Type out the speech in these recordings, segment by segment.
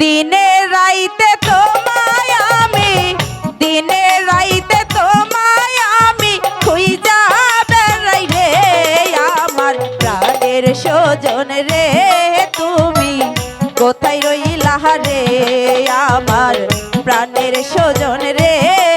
দিনে রাইতে তোমায় আমি, দিনে রাইতে তোমায় আমি খুঁজা বেড়াই রে আমার প্রাণের স্বজন রে তুমি। কোথায় রইলা রে আমার প্রাণের স্বজন রে?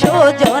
সুযোগ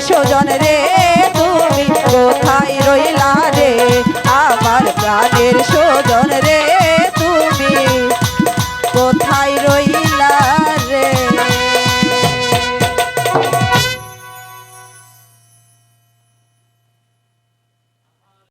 স্বজন রে তুমি কোথায় রইলা রে? আমার প্রাণের স্বজন রে তুমি কোথায়